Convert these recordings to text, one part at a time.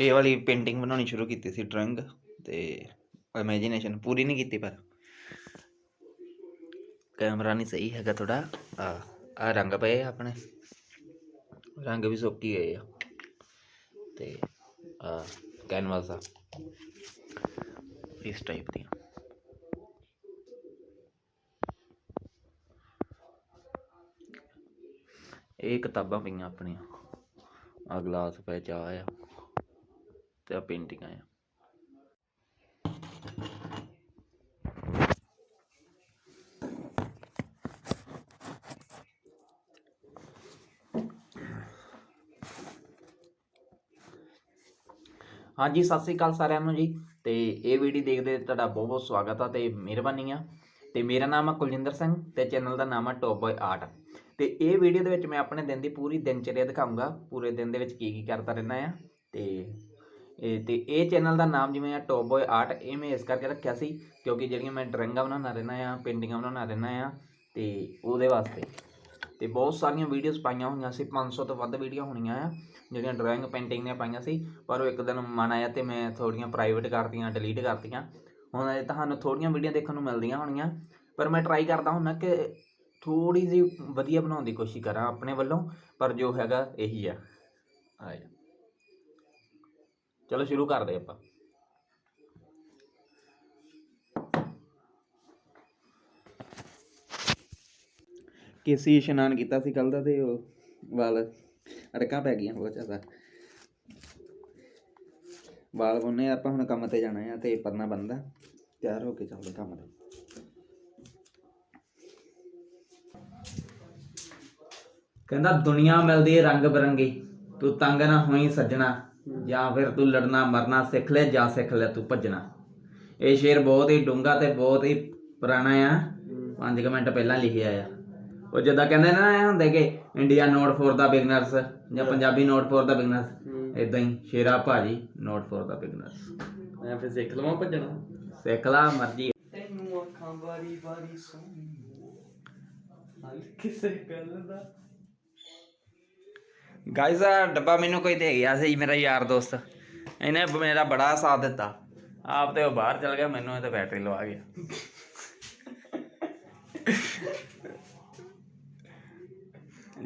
ਇਹ ਵਾਲੀ ਪੇਂਟਿੰਗ ਬਣਾਉਣੀ ਸ਼ੁਰੂ ਕੀਤੀ ਸੀ ਡਰਾਇੰਗ ਤੇ ਇਮੇਜਿਨੇਸ਼ਨ ਪੂਰੀ ਨਹੀਂ ਕੀਤੀ ਪਰ ਕੈਮਰਾ ਨਹੀਂ ਸਹੀ ਹੈਗਾ ਥੋੜਾ ਆ ਆ ਰੰਗ ਪਏ ਆ ਆਪਣੇ। ਰੰਗ ਵੀ ਸੁੱਕੀ ਗਏ ਆ। ਤੇ, ਆ, ਕੈਨਵਾਸ ਆ। ਇਸ ਟਾਈਪ ਦੀ ਇਹ ਕਿਤਾਬਾਂ ਪਈਆਂ ਆਪਣੀਆਂ। ਆ ਗਲਾਸ ਪਏ, ਚਾਹ ਆ ਤੇ ਆ ਪੇਂਟਿੰਗਾਂ ਆ। ਹਾਂਜੀ, ਸਤਿ ਸ੍ਰੀ ਅਕਾਲ ਸਾਰਿਆਂ ਨੂੰ ਜੀ। ਤੇ ਇਹ ਵੀਡੀਓ ਦੇਖਦੇ ਤੁਹਾਡਾ ਬਹੁਤ ਬਹੁਤ ਸਵਾਗਤ ਆ ਤੇ ਮਿਹਰਬਾਨੀ ਆ। ਤੇ ਮੇਰਾ ਨਾਮ ਆ ਕੁਲਜਿੰਦਰ ਸਿੰਘ ਤੇ ਚੈਨਲ ਦਾ ਨਾਮ ਆ ਟੌਪ ਬॉय ਆਰਟ। ਤੇ ਇਹ ਵੀਡੀਓ ਦੇ ਵਿੱਚ ਮੈਂ ਆਪਣੇ ਦਿਨ ਦੀ ਪੂਰੀ ਦਿਨਚਰਿਆ ਦਿਖਾਉਂਗਾ ਪੂਰੇ ਦਿਨ ਦੇ ਵਿੱਚ ਕੀ ਕੀ ਕਰਦਾ ਰਹਿੰਦਾ ਆ। ਤੇ ਇਹ ਤੇ ਇਹ ਚੈਨਲ ਦਾ ਨਾਮ ਜਿਵੇਂ ਆ ਟੌਪ ਬॉय ਆਰਟ ਇਹ ਮੈਂ ਇਸ ਕਰਕੇ ਰੱਖਿਆ ਸੀ ਕਿਉਂਕਿ ਜਿਹੜੀਆਂ ਮੈਂ ਡਰਾਇੰਗਾਂ ਬਣਾਉਣਾ ਰਹਿੰਦਾ ਆ, ਪੇਂਟਿੰਗਾਂ ਬਣਾਉਣਾ ਰਹਿੰਦਾ ਆ, ਤੇ ਉਹਦੇ ਵਾਸਤੇ। ਤੇ ਬਹੁਤ ਸਾਰੀਆਂ ਵੀਡੀਓਜ਼ ਪਾਈਆਂ ਹੋਈਆਂ ਸੀ 500 ਤੋਂ ਵੱਧ ਵੀਡੀਓ ਹੋਣੀਆਂ ਆ, ਜਿਹੜੀਆਂ ਡਰਾਇੰਗ ਪੇਂਟਿੰਗ ਦੀਆਂ ਪਾਈਆਂ ਸੀ, ਪਰ ਉਹ ਇੱਕ ਦਿਨ ਮਨ ਆਇਆ ਤੇ ਮੈਂ ਥੋੜੀਆਂ ਪ੍ਰਾਈਵੇਟ ਕਰਤੀਆਂ ਡਿਲੀਟ ਕਰਤੀਆਂ। ਹੁਣ ਤੁਹਾਨੂੰ ਥੋੜੀਆਂ ਵੀਡੀਓ ਦੇਖਣ ਨੂੰ ਮਿਲਦੀਆਂ ਹੋਣੀਆਂ, ਪਰ ਮੈਂ ਟਰਾਈ ਕਰਦਾ ਹੁੰਦਾ ਕਿ ਥੋੜੀ ਜਿਹੀ ਵਧੀਆ ਬਣਾਉਣ ਦੀ ਕੋਸ਼ਿਸ਼ ਕਰਾਂ ਆਪਣੇ ਵੱਲੋਂ, ਪਰ ਜੋ ਹੈਗਾ ਇਹੀ ਆ। ਆ ਜਾ। ਚਲੋ ਸ਼ੁਰੂ ਕਰਦੇ ਆਪਾਂ। ਕੇਸੀ ਇਸ਼ਨਾਨ ਕੀਤਾ ਸੀ ਕੱਲ ਦਾ ਤੇ ਉਹ ਵਾਲ ਅੜਕਾਂ ਪੈ ਗਈਆਂ ਬਹੁਤ ਜ਼ਿਆਦਾ। ਵਾਲ ਬੰਨੇ ਆਪਾਂ ਹੁਣ ਕੰਮ ਤੇ ਜਾਣਾ ਆ ਤੇ ਪਰਨਾ ਬੰਦਾ ਤਿਆਰ ਹੋ ਕੇ ਚੱਲਦੇ ਕੰਮ ਤੇ। ਕਹਿੰਦਾ ਦੁਨੀਆ ਮਿਲਦੀ ਹੈ ਰੰਗ ਬਰੰਗੀ ਤੂੰ ਤੰਗ ਨਾ ਹੋਈ ਸੱਜਣਾ ਜਾਂ ਫਿਰ ਤੂੰ ਲੜਨਾ ਮਰਨਾ ਸਿੱਖ ਲੈ ਜਾਂ ਸਿੱਖ ਲੈ ਤੂੰ ਭੱਜਣਾ। ਇਹ ਸ਼ੇਰ ਬਹੁਤ ਹੀ ਡੂੰਗਾ ਤੇ ਬਹੁਤ ਹੀ ਪੁਰਾਣਾ ਆ। 5 ਮਿੰਟ ਪਹਿਲਾਂ ਲਿਖਿਆ ਆ। ਉਹ ਜਿੱਦਾਂ ਕਹਿੰਦੇ ਨਾ ਇਹ ਹੁੰਦੇ ਕਿ India note for the beginners ਜਾਂ Punjabi note for the beginners ਇਦਾਂ ਹੀ ਸ਼ੇਰਾ ਭਾਜੀ ਨੋਟ ਫੋਰ ਦਾ ਬਿਗਨਰਸ। ਮੈਂ ਫਿਰ ਸਿੱਖ ਲਵਾਂ ਭੱਜਣਾ? ਸਿੱਖ ਲਾ ਮਰਜ਼ੀ। ਤੈਨੂੰ ਅੱਖਾਂ ਵਾਰੀ ਵਾਰੀ ਸੋਹਣੀ ਹਲ ਕਿਸੇ ਗੱਲ ਦਾ ਗਾਇਸ ਆ ਡੱਬਾ ਮੈਨੂੰ ਕੋਈ ਦੇ ਗਿਆ ਸੀ ਮੇਰਾ ਯਾਰ ਦੋਸਤ। ਇਹਨੇ ਮੇਰਾ ਬੜਾ ਸਾਥ ਦਿੱਤਾ। ਆਪ ਤੇ ਉਹ ਬਾਹਰ ਚਲ ਗਿਆ ਮੈਨੂੰ ਇਹ ਤੇ ਬੈਟਰੀ ਲਵਾ ਗਿਆ।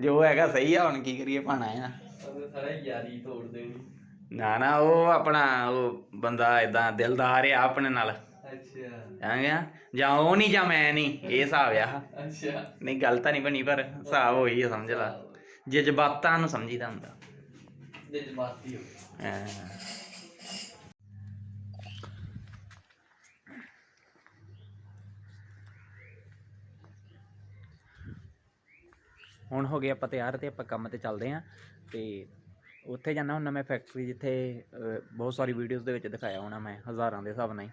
ਜੋ ਹੈਗਾ ਸਹੀ ਆ ਹੁਣ ਕੀ ਕਰੀਏ ਸਾਰਾ ਯਾਰੀ ਤੋੜ ਦੇਣੀ ਨਾ ਨਾ ਉਹ ਆਪਣਾ ਉਹ ਬੰਦਾ ਇਦਾਂ ਦਿਲਦਾਰ ਆ ਆਪਣੇ ਨਾਲ। ਅੱਛਾ। ਆ ਗਿਆ? ਜਾਂ ਉਹ ਨਹੀਂ ਜਾਂ ਮੈਂ ਨਹੀਂ ਇਹ ਹਿਸਾਬ ਆ। ਅੱਛਾ। ਨਹੀਂ ਗੱਲ ਤਾਂ ਨਹੀਂ ਬਣੀ ਪਰ ਹਿਸਾਬ ਹੋਈ ਆ ਸਮਝ ਲਾ। ਜਜ਼ਬਾਤਾਂ ਨੂੰ ਸਮਝੀਦਾ ਹੁੰਦਾ। ਜਜ਼ਬਾਤੀ ਹੋ ਗਿਆ ਹਾਂ। ਹੁਣ ਹੋ ਗਏ ਆਪਾਂ ਤਿਆਰ ਤੇ ਆਪਾਂ ਕੰਮ ਤੇ ਚੱਲਦੇ ਆਂ ਤੇ ਉੱਥੇ ਜਾਣਾ ਹੁੰਦਾ ਮੈਂ ਫੈਕਟਰੀ ਜਿੱਥੇ ਬਹੁਤ ਸਾਰੀ ਵੀਡੀਓਜ਼ ਦੇ ਵਿੱਚ ਦਿਖਾਇਆ ਹੋਣਾ ਮੈਂ ਹਜ਼ਾਰਾਂ ਦੇ ਹਿਸਾਬ ਨਾਲ ਹੀ।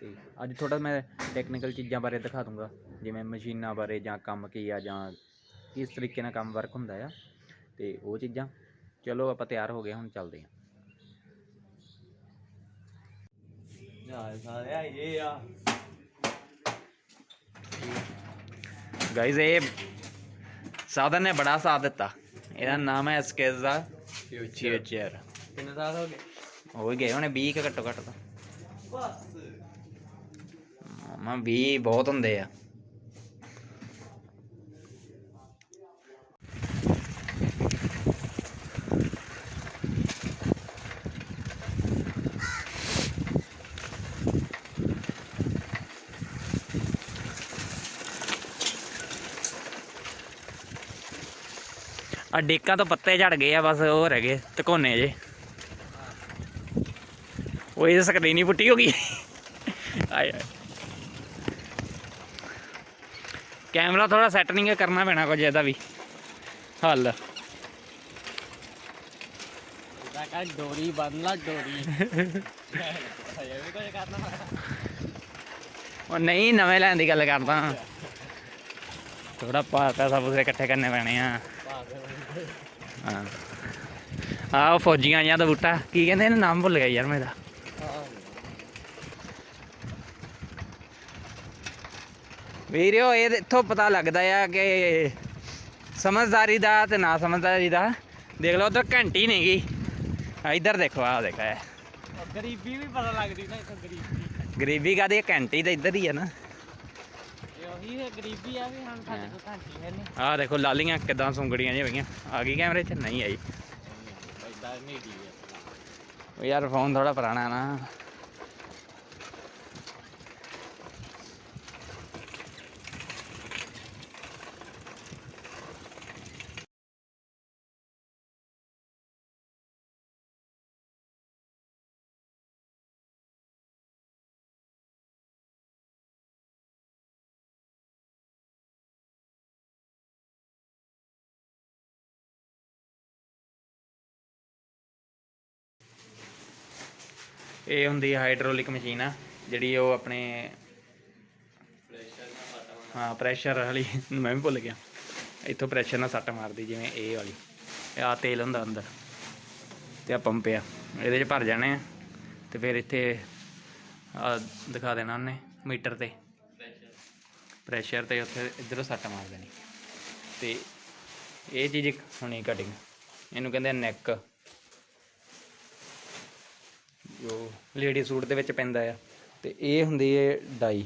ਤੇ ਅੱਜ ਥੋੜਾ ਮੈਂ ਟੈਕਨੀਕਲ ਚੀਜ਼ਾਂ ਬਾਰੇ ਦਿਖਾ ਦੂੰਗਾ ਜਿਵੇਂ ਮਸ਼ੀਨਾਂ ਬਾਰੇ ਜਾਂ ਕੰਮ ਕੀ ਆ ਜਾਂ ਕਿਸ ਤਰੀਕੇ ਨਾਲ ਕੰਮ ਵਰਕ ਹੁੰਦਾ ਆ ਤੇ ਉਹ ਚੀਜ਼ਾਂ। ਚਲੋ ਆਪਾਂ ਤਿਆਰ ਹੋ ਗਏ ਹੁਣ ਚੱਲਦੇ ਆ। ਗਾਇਜ਼ ਇਹ ਸਾਧਨ ਨੇ ਬੜਾ ਸਾਥ ਦਿੱਤਾ। ਇਹਦਾ ਨਾਮ ਹੈ ਐਸਕੇਜ਼ ਦਾ ਫਿਊਚਰ ਕਿੰਨੇ ਸਾਲ ਹੋ ਗਏ? ਹੋ ਹੀ ਗਏ ਹੋਣੇ 20 ਕੁ ਘੱਟੋ ਘੱਟ ਤਾਂ। ਬਸ। ਮੈਂ 20 ਬਹੁਤ ਹੁੰਦੇ ਆ। ਆ ਡੇਕਾਂ ਤੋਂ ਪੱਤੇ ਝੜ ਗਏ ਆ ਬਸ ਉਹ ਰਹਿ ਗਏ ਤਕੋਨੇ ਜੇ। ਉਹ ਇਹ ਸਕਰੀਨ ਹੀ ਪੁੱਟੀ ਹੋ ਗਈ। ਆਏ ਆਏ। ਕੈਮਰਾ ਥੋੜਾ ਸੈੱਟ ਨਹੀਂ ਕਰਨਾ ਪੈਣਾ ਕੁਝ ਇਹਦਾ ਵੀ। ਹੱਲ। ਕਾ ਡੋਰੀ ਬੰਨ ਲਾ ਡੋਰੀ। ਉਹ ਨਹੀਂ ਨਵੇਂ ਲੈਣ ਦੀ ਗੱਲ ਕਰਦਾ। ਥੋੜਾ ਪੈਸਾ ਪੂਸੇ ਇਕੱਠੇ ਕਰਨੇ ਪੈਣੇ ਆ। ਹਾਂ। ਆਹ ਉਹ ਫੌਜੀਆਂ ਜਾਂ ਦਾ ਬੂਟਾ। ਕੀ ਕਹਿੰਦੇ ਇਹਨੂੰ ਨਾਮ ਭੁੱਲ ਗਿਆ ਯਾਰ ਮੈਂ ਇਹਦਾ ਵੀਰਿਓ ਇਹ ਇੱਥੋਂ ਪਤਾ ਲੱਗਦਾ ਆ ਕਿ ਸਮਝਦਾਰੀ ਦਾ ਤੇ ਨਾ ਸਮਝਦਾਰੀ ਦਾ। ਦੇਖ ਲਓ ਉਧਰ ਘੰਟੀ ਨਹੀਂ ਗਈ ਇੱਧਰ ਦੇਖੋ ਆ ਦੇਖੋ ਗਰੀਬੀ ਵੀ ਪਤਾ ਲੱਗਦੀ ਨਾ ਇੱਥੇ ਗਰੀਬੀ। ਗਰੀਬੀ ਕਾਦੀ ਘੰਟੀ ਤਾਂ ਇੱਧਰ ਹੀ ਹੈ ਨਾ। ਉਹੀ ਹੈ ਗਰੀਬੀ ਆ ਵੀ ਹੁਣ ਸਾਡੇ ਕੋਲ ਘੰਟੀ ਹੈ ਨਹੀਂ। ਆਹ ਦੇਖੋ ਲਾਲੀਆਂ ਕਿਦਾਂ ਸੁੰਗੜੀਆਂ ਜਿਹੀਆਂ ਹੋਈਆਂ। ਆ ਗਈ ਕੈਮਰੇ 'ਚ? ਨਹੀਂ ਆਈ। ਇਦਾਂ ਨਹੀਂ ਦੀ ਹੈ ਉਹ ਯਾਰ ਫੋਨ ਥੋੜਾ ਪੁਰਾਣਾ ਨਾ। ਇਹ ਹੁੰਦੀ ਹਾਈਡਰੋਲਿਕ ਮਸ਼ੀਨ ਆ, ਜਿਹੜੀ ਉਹ ਆਪਣੇ ਹਾਂ ਪ੍ਰੈਸ਼ਰ ਵਾਲੀ, ਮੈਂ ਵੀ ਭੁੱਲ ਗਿਆ। ਇੱਥੋਂ ਪ੍ਰੈਸ਼ਰ ਨਾਲ ਸੱਟ ਮਾਰਦੀ, ਜਿਵੇਂ ਇਹ ਵਾਲੀ। ਇਹ ਆ ਤੇਲ ਹੁੰਦਾ ਅੰਦਰ, ਤੇ ਆ ਪੰਪ ਆ। ਇਹਦੇ 'ਚ ਭਰ ਜਾਣੇ ਆ, ਤੇ ਫਿਰ ਇੱਥੇ ਆ ਦਿਖਾ ਦੇਣਾ ਉਹਨੇ, ਮੀਟਰ ਤੇ। ਪ੍ਰੈਸ਼ਰ ਤੇ ਉੱਥੇ ਇਧਰੋਂ ਸੱਟ ਮਾਰ ਦੇਣੀ। ਤੇ ਇਹ ਚੀਜ਼ ਹੋਣੀ ਕਟਿੰਗ ਇਹਨੂੰ ਕਹਿੰਦੇ ਆ ਨੈਕ ਜੋ ਲੇਡੀ ਸੂਟ ਦੇ ਵਿੱਚ ਪੈਂਦਾ ਆ। ਤੇ ਇਹ ਹੁੰਦੀ ਹੈ ਡਾਈ।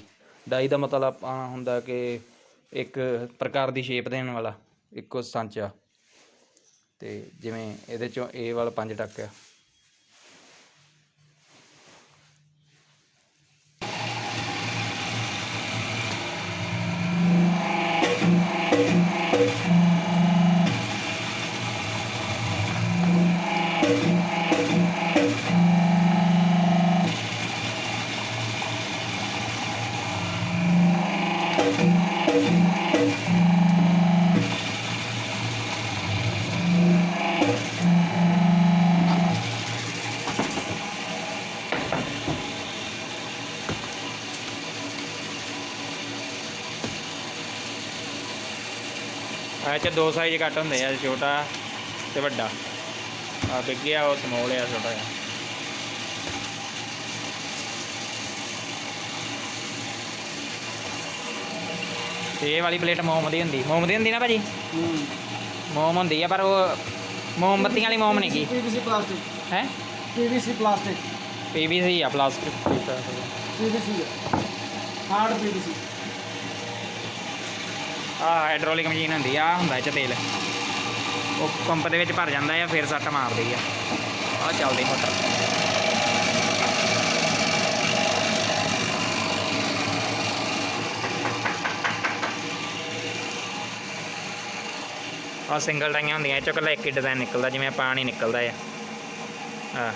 ਡਾਈ ਦਾ ਮਤਲਬ ਆਪਾਂ ਹੁੰਦਾ ਕਿ ਇੱਕ ਪ੍ਰਕਾਰ ਦੀ ਸ਼ੇਪ ਦੇਣ ਵਾਲਾ, ਇੱਕੋ ਸਾਂਚਾ। ਤੇ ਜਿਵੇਂ ਇਹਦੇ ਚੋਂ ਇਹ ਵਾਲਾ ਪੰਜ ਟੱਕ ਆ। ਇਹ ਚ ਦੋ ਸਾਈਜ਼ ਕੱਟ ਹੁੰਦੇ ਆ, ਛੋਟਾ ਤੇ ਵੱਡਾ। ਆ ਬਿੱਗ ਉਹ ਸਮੋਲ ਆ, ਛੋਟਾ ਆ ਤੇ ਇਹ ਵਾਲੀ ਪਲੇਟ ਮੋਮ ਦੀ ਹੁੰਦੀ। ਮੋਮ ਦੀ ਹੁੰਦੀ ਨਾ ਭਾਜੀ? ਮੋਮ ਹੁੰਦੀ ਆ ਪਰ ਉਹ ਮੋਮਬੱਤੀਆਂ ਵਾਲੀ ਮੋਮ ਨਹੀਂ ਗੀ। ਪੀਵੀਸੀ ਪਲਾਸਟਿਕ ਹੈ? ਪੀਵੀਸੀ ਪਲਾਸਟਿਕ ਪੀਵੀਸੀ ਆ ਪਲਾਸਟਿਕ ਪੀਵੀਸੀ ਹਾਰਡ ਪੀਵੀਸੀ। ਆ ਹਾਈਡ੍ਰੋਲਿਕ ਮਸ਼ੀਨ ਹੁੰਦੀ ਆ ਹੁੰਦਾ ਇਹ ਚ ਤੇਲ। ਉਹ ਪੰਪ ਦੇ ਵਿੱਚ ਭਰ ਜਾਂਦਾ ਆ ਫਿਰ ਸੱਟ ਮਾਰਦੀ ਆ। ਆ ਚੱਲਦੀ ਮੋਟਰ। ਆ ਸਿੰਗਲ ਟਾਈਆਂ ਹੁੰਦੀਆਂ, ਇਹ ਚੋਂ ਇਕੱਲਾ ਇੱਕ ਹੀ ਡਿਜ਼ਾਈਨ ਨਿਕਲਦਾ, ਜਿਵੇਂ ਪਾਣੀ ਨਿਕਲਦਾ ਆ ਆ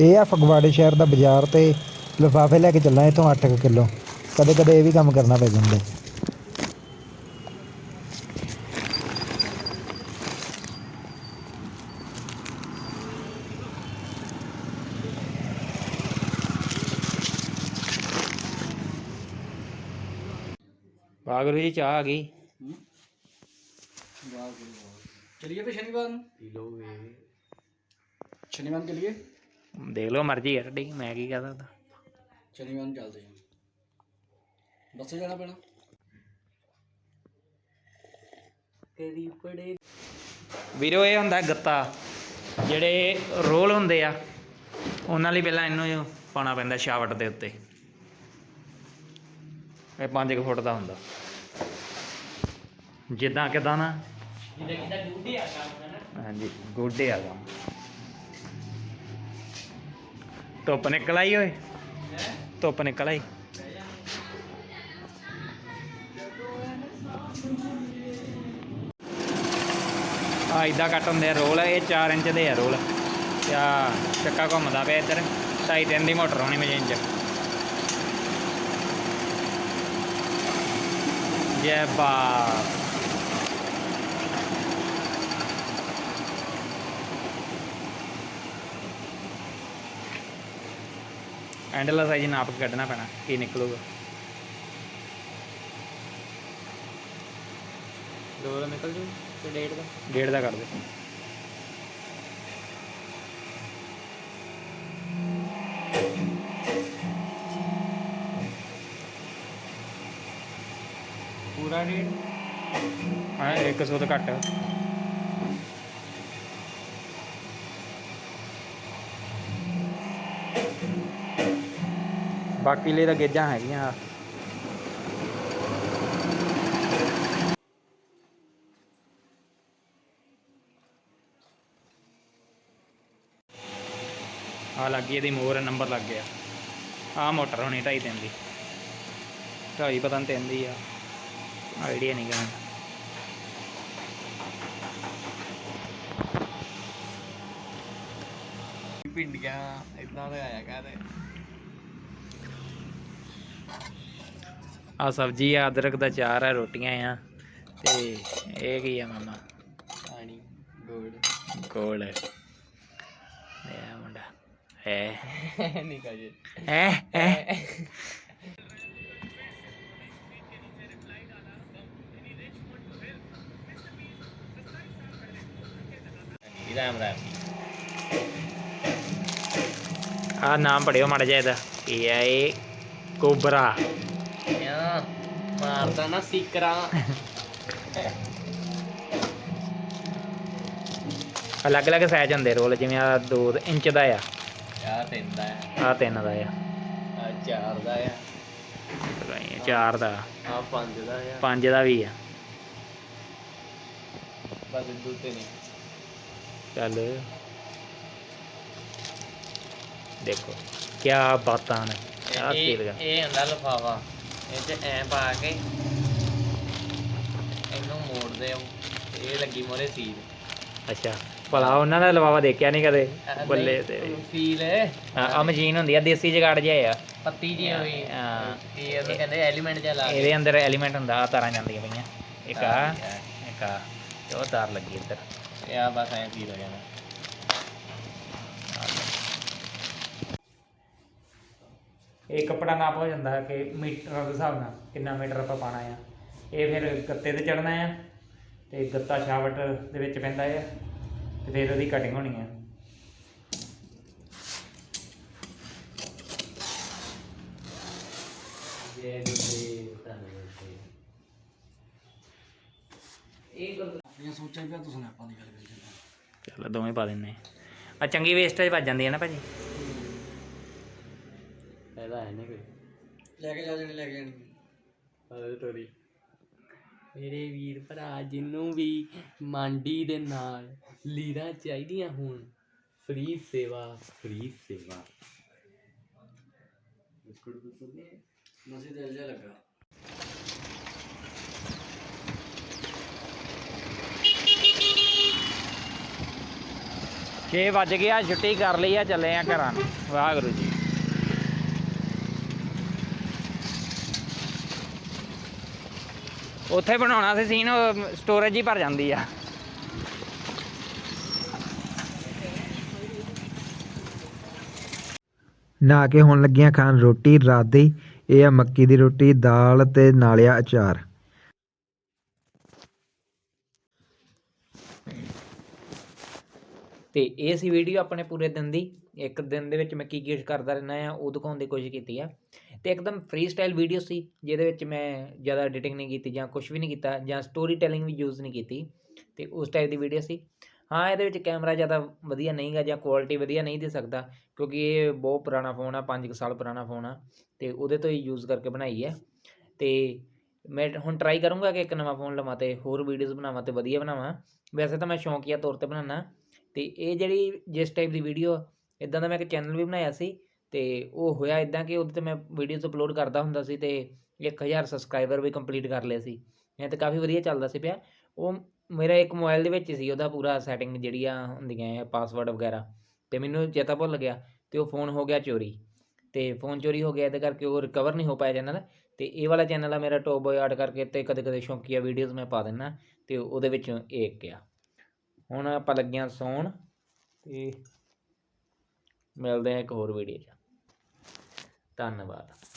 ਇਹ ਆ ਫਗਵਾੜੇ ਸ਼ਹਿਰ ਦਾ ਬਾਜ਼ਾਰ ਤੇ ਲਿਫਾਫੇ ਲੈ ਕੇ ਚੱਲਾਂ ਇਥੋਂ 8 ਕਿਲੋ। ਕਦੇ ਕਦੇ ਇਹ ਵੀ ਕੰਮ ਕਰਨਾ ਪੈ ਜਾਂਦਾ। ਗੁਰੂ ਜੀ ਚਾਹ ਆ ਗਈ। ਵਾਹ ਗੁਰੂ ਸ਼ਨੀਵਾਰ ਨੂੰ? ਪੀ ਵੇ ਸ਼ਨੀਵਾਰ ਕੇ ਲਈ ਦੇਖ ਲਓ ਮਰਜ਼ੀ ਹੈ ਤੁਹਾਡੀ ਮੈਂ ਕੀ ਕਹਿ ਸਕਦਾ। ਸ਼ਨੀਵਾਰ ਨੂੰ ਚੱਲਦੇ ਹਾਂ। ਬੱਸੇ ਜਾਣਾ ਪੈਣਾ। ਤੇਰੀ ਪੜੇ ਵੀਰੋ ਇਹ ਹੁੰਦਾ ਗੱਤਾ। ਜਿਹੜੇ ਰੋਲ ਹੁੰਦੇ ਆ ਉਹਨਾਂ ਲਈ ਪਹਿਲਾਂ ਇਹਨੂੰ ਪਾਉਣਾ ਪੈਂਦਾ ਸ਼ਾਵਟ ਦੇ ਉੱਤੇ। ਇਹ 5 ਫੁੱਟ ਦਾ ਹੁੰਦਾ। ਜਿੱਦਾਂ ਕਿਦਾਂ ਨਾ? ਜਿਹਦਾ ਜਿਹਦਾ ਡੂਡੇ ਆ ਕੰਮ ਹੈ ਨਾ। ਹਾਂਜੀ ਗੋਡੇ ਆ ਕੰਮ। ਧੁੱਪ ਨਿਕਲ ਆਈ ਓਏ। ਧੁੱਪ ਨਿਕਲ ਆਈ। ਆ ਇਦਾਂ ਕੱਟ ਹੁੰਦੇ ਆ ਰੋਲ ਇਹ 4 ਇੰਚ ਦੇ ਆ ਰੋਲ। ਆ ਚੱਕਾ ਘੁੰਮਦਾ ਪਿਆ ਇੱਧਰ ਢਾਈ ਤਿੰਨ ਦੀ ਮੋਟਰ ਹੋਣੀ ਮਸ਼ੀਨ 'ਚ। ਜੈ ਬਾਪ ਐਂਡਲਾ ਸਾਈਜ਼ ਨਾਪ ਕੇ ਕੱਢਣਾ ਪੈਣਾ ਕੀ ਨਿਕਲੂਗਾ। ਦੋ ਦਾ ਨਿਕਲ ਜੂ ਤੇ ਡੇਢ ਦਾ। ਡੇਢ ਦਾ ਕਰ ਦੇ। ਪੂਰਾ ਰੇਟ ਹਾਂ 100 ਤੋਂ ਘੱਟ। ਬਾਕੀ ਲਈ ਤਾਂ ਗੇਜਾਂ ਹੈਗੀਆਂ ਆ। ਲੱਗੀ ਇਹਦੀ ਮੋਹਰ, ਨੰਬਰ ਲੱਗ ਗਿਆ। ਆ ਮੋਟਰ ਹੋਣੀ ਢਾਈ ਤਿੰਨ ਦੀ। ਢਾਈ ਪਤਾ ਨਹੀਂ ਤਿੰਨ ਦੀ ਆ। ਆਈਡੀਆ ਨਹੀਂ ਗਾ। ਗਿਆ ਇਦਾਂ ਦਾ ਆਇਆ ਕਰ ਆ ਸਬਜ਼ੀ ਆ ਅਦਰਕ ਦਾ ਚਾਰ ਆ ਰੋਟੀਆਂ ਆ ਤੇ ਇਹ ਕੀ ਆ ਮਾਮਾ? ਪਾਣੀ ਗੋੜ ਕੋਲ ਮੇਰਾ ਮੁੰਡਾ। ਹੈ ਨਹੀਂ ਕਹੇ ਹੈ ਹੈ ਰਾਮ ਰਾਮ। ਆ ਨਾਮ ਪੜਿਓ ਮਾੜਾ ਜਿਹਾ ਇਹਦਾ। ਇਹ ਇਹ ਕੋਬਰਾ ਮਾਰਦਾ ਨਾ ਸਿਕਰਾ ਅਲੱਗ ਅਲੱਗ ਸਾਈਜ਼ ਹੁੰਦੇ ਰੋਲ ਜਿਵੇਂ ਆ 2 ਇੰਚ ਦਾ ਆ। ਯਾ ਤਿੰਦਾ ਆ। 3 ਦਾ ਆ। ਆ ਚਾਰ ਦਾ ਆ। 4 ਦਾ। ਆ ਪੰਜ ਦਾ ਆ। 5 ਦਾ ਵੀ ਆ। ਬਸ ਦੂ ਤੇ ਨਹੀਂ। ਚੱਲ। ਦੇਖੋ ਕੀ ਬਾਤਾਂ ਨੇ। ਆ ਇਹ ਇਹ ਹੁੰਦਾ ਲਫਾਵਾ ਇਹ ਤੇ ਐ ਪਾ ਕੇ ਇਹਨੂੰ ਮੋੜਦੇ ਆ। ਇਹ ਲੱਗੀ ਮੋਰੇ ਸੀਲ। ਅੱਛਾ। ਭਲਾ ਉਹਨਾਂ ਦਾ ਲਵਾਵਾ ਦੇਖਿਆ ਨਹੀਂ ਕਦੇ? ਬੱਲੇ ਤੇਰੇ ਸੀਲ ਆ ਮਸ਼ੀਨ ਹੁੰਦੀ ਆ ਦੇਸੀ ਜਗਾੜ ਜਿਹਾ ਆ। ਪੱਤੀ ਜੀ ਹੋਈ। ਹਾਂ। ਕੀ ਇਹਨੂੰ ਕਹਿੰਦੇ ਐਲੀਮੈਂਟ ਜਿਹਾ ਲਾ ਇਹਦੇ ਅੰਦਰ ਐਲੀਮੈਂਟ ਹੁੰਦਾ ਆ ਤਾਰਾਂ ਜਾਂਦੀਆਂ ਪਈਆਂ। ਇੱਕ ਆ ਇੱਕ ਆ ਤੇ ਉਹ ਤਾਰ ਲੱਗੀ ਇੱਧਰ। ਇਹ ਆ ਬਸ ਐ ਸੀਲ ਹੋ ਜਾਣਾ। ਇਹ ਕੱਪੜਾ ਨਾਪ ਹੋ ਜਾਂਦਾ ਹੈ ਕਿ ਮੀਟਰ ਦੇ ਹਿਸਾਬ ਨਾਲ ਕਿੰਨਾ ਮੀਟਰ ਆਪਾਂ ਪਾਣਾ ਆ। ਇਹ ਫਿਰ ਗੱਤੇ ਤੇ ਚੜਨਾ ਆ ਤੇ ਗੱਤਾ ਛਾਵਟ ਦੇ ਵਿੱਚ ਪੈਂਦਾ ਆ ਤੇ ਫਿਰ ਉਹਦੀ ਕਟਿੰਗ ਹੋਣੀ ਆ। ਜੇ ਇਹ ਗੱਲ ਚਲੋ ਦੋਵੇਂ ਪਾ ਦਿੰਨੇ ਆ। ਚੰਗੀ ਵੇਸਟੇਜ ਵੱਜ ਜਾਂਦੀ ਹੈ ਨਾ ਭਾਜੀ ਫਾਇਦਾ ਹੈ ਨਹੀਂ ਕੋਈ ਲੈ ਕੇ ਜਾ ਜਣੇ ਲੈ ਕੇ ਜਾਣੀ। ਅਰੇ ਤੋਰੀ ਮੇਰੇ ਵੀਰ ਭਰਾ ਜਿੰਨੂੰ ਵੀ ਮੰਡੀ ਦੇ ਨਾਲ ਲੀਰਾਂ ਚਾਹੀਦੀਆਂ ਹੁਣ ਫ੍ਰੀ ਸੇਵਾ। ਫ੍ਰੀ ਸੇਵਾ। ਬਿਸਕੁਟ ਬਿਸਕੁਟ ਨੇ ਨਸੇ ਦਿਲ ਜਿਹਾ ਲੱਗਾ। ਛੇ ਵੱਜ ਗਿਆ ਛੁੱਟੀ ਕਰ ਲਈ ਆ ਚੱਲੇ ਆ ਘਰਾਂ ਨੂੰ। ਵਾਹਿਗੁਰੂ ਜੀ। ਉੱਥੇ ਬਣਾਉਣਾ ਸੀ ਸੀਨ ਸਟੋਰੇਜ ਹੀ ਭਰ ਜਾਂਦੀ ਆ। ਨਹਾ ਕੇ ਹੁਣ ਲੱਗੀਆਂ ਖਾਣ ਰੋਟੀ ਰਾਤ ਦੀ ਇਹ ਆ ਮੱਕੀ ਦੀ ਰੋਟੀ ਦਾਲ ਤੇ ਨਾਲਿਆ ਅਚਾਰ। ਤੇ ਇਹ ਸੀ ਵੀਡੀਓ ਆਪਣੇ ਪੂਰੇ ਦਿਨ ਦੀ। ਇੱਕ ਦਿਨ ਦੇ ਵਿੱਚ ਮੈਂ ਕੀ ਕੀ ਕਰਦਾ ਰਹਿਣਾ ਆ ਉਹ ਦਿਖਾਉਣ ਦੀ ਕੋਸ਼ਿਸ਼ ਕੀਤੀ ਆ। ਤੇ ਇੱਕਦਮ ਫ੍ਰੀ ਸਟਾਈਲ ਵੀਡੀਓ ਸੀ, ਜਿਹਦੇ ਵਿੱਚ ਮੈਂ ਜ਼ਿਆਦਾ ਐਡੀਟਿੰਗ ਨਹੀਂ ਕੀਤੀ ਜਾਂ ਕੁਝ ਵੀ ਨਹੀਂ ਕੀਤਾ ਜਾਂ ਸਟੋਰੀ ਟੈਲਿੰਗ ਵੀ ਯੂਜ਼ ਨਹੀਂ ਕੀਤੀ, ਤੇ ਉਸ ਟਾਈਪ ਦੀ ਵੀਡੀਓ ਸੀ। ਹਾਂ, ਇਹਦੇ ਵਿੱਚ ਕੈਮਰਾ ਜ਼ਿਆਦਾ ਵਧੀਆ ਨਹੀਂਗਾ ਜਾਂ ਕੁਆਲਿਟੀ ਵਧੀਆ ਨਹੀਂ ਦੇ ਸਕਦਾ, ਕਿਉਂਕਿ ਇਹ ਬਹੁਤ ਪੁਰਾਣਾ ਫੋਨ ਆ 5 ਸਾਲ ਪੁਰਾਣਾ ਫੋਨ ਆ, ਤੇ ਉਹਦੇ ਤੋਂ ਹੀ ਯੂਜ਼ ਕਰਕੇ ਬਣਾਈ ਹੈ। ਤੇ ਮੈਂ ਹੁਣ ਟਰਾਈ ਕਰੂੰਗਾ ਕਿ ਇੱਕ ਨਵਾਂ ਫੋਨ ਲਵਾਂ ਤੇ ਹੋਰ ਵੀਡੀਓਜ਼ ਬਣਾਵਾਂ ਤੇ ਵਧੀਆ ਬਣਾਵਾਂ। ਵੈਸੇ ਤਾਂ ਮੈਂ ਸ਼ੌਂਕੀਆ ਤੌਰ ਤੇ ਬਣਾਉਣਾ ਤੇ ਇਹ ਜਿਹੜੀ ਜਿਸ ਟਾਈਪ ਦੀ ਵੀਡੀਓ ਇਦਾਂ ਦਾ ਮੈਂ ਇੱਕ ਚੈਨਲ ਵੀ ਬਣਾਇਆ ਸੀ ਤੇ ਉਹ ਹੋਇਆ ਇਦਾਂ ਕਿ ਉਹਦੇ ਤੇ ਮੈਂ ਵੀਡੀਓਜ਼ ਅਪਲੋਡ ਕਰਦਾ ਹੁੰਦਾ ਸੀ ਤੇ 1000 ਸਬਸਕ੍ਰਾਈਬਰ ਵੀ ਕੰਪਲੀਟ ਕਰ ਲਏ ਸੀ। ਮੈਂ ਤਾਂ ਕਾਫੀ ਵਧੀਆ ਚੱਲਦਾ ਸੀ ਪਿਆ। ਉਹ ਮੇਰਾ ਇੱਕ ਮੋਬਾਈਲ ਦੇ ਵਿੱਚ ਹੀ ਸੀ, ਉਹਦਾ ਪੂਰਾ ਸੈਟਿੰਗ ਜਿਹੜੀਆਂ ਹੁੰਦੀਆਂ ਆ ਪਾਸਵਰਡ ਵਗੈਰਾ। ਤੇ ਮੈਨੂੰ ਚੇਤਾ ਭੁੱਲ ਗਿਆ ਤੇ ਉਹ ਫੋਨ ਹੋ ਗਿਆ ਚੋਰੀ। ਤੇ ਫੋਨ ਚੋਰੀ ਹੋ ਗਿਆ, ਇਹਦੇ ਕਰਕੇ ਉਹ ਰਿਕਵਰ ਨਹੀਂ ਹੋ ਪਾਇਆ ਚੈਨਲ ਤੇ ਇਹ ਵਾਲਾ ਚੈਨਲ ਆ ਮੇਰਾ ਟੋਪ ਬੋਏ ਆਰਟ ਕਰਕੇ ਤੇ ਕਦੇ ਕਦੇ ਸ਼ੌਂਕੀਆ ਵੀਡੀਓਜ਼ ਮੈਂ ਪਾ ਦਿੰਦਾ ਤੇ ਉਹਦੇ ਵਿੱਚ ਇਹ ਇੱਕ ਆ। ਹੁਣ ਆਪਾਂ ਲੱਗਿਆਂ ਸੌਣ ਤੇ ਮਿਲਦੇ ਆ ਇੱਕ ਹੋਰ ਵੀਡੀਓ 'ਚ। ਧੰਨਵਾਦ।